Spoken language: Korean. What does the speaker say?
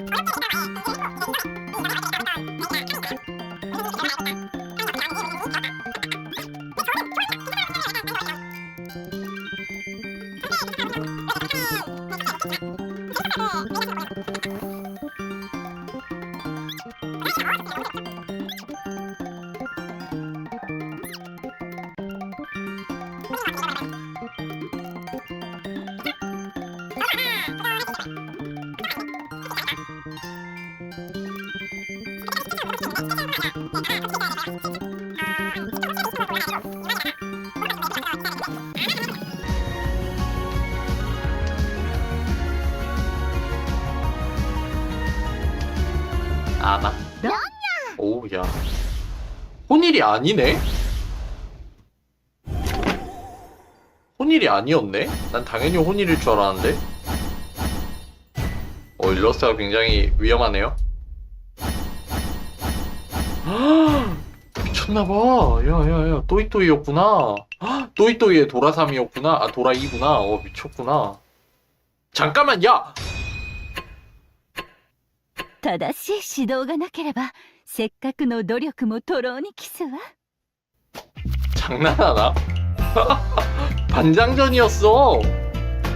Oh! 아나. 오, 야. 혼일이 아니네? 혼일이 아니었네? 난 당연히 혼일일 줄 알았는데? 어, 일러스트가 굉장히 위험하네요. 미쳤나봐. 야, 야, 야. 또이또이였구나. 또이또이의 도라삼이었구나. 아, 도라이구나. 어, 미쳤구나. 잠깐만, 야! 正しい指導がなければせっかくの努力も徒労に帰すわ 장난하나? 반장전이었어.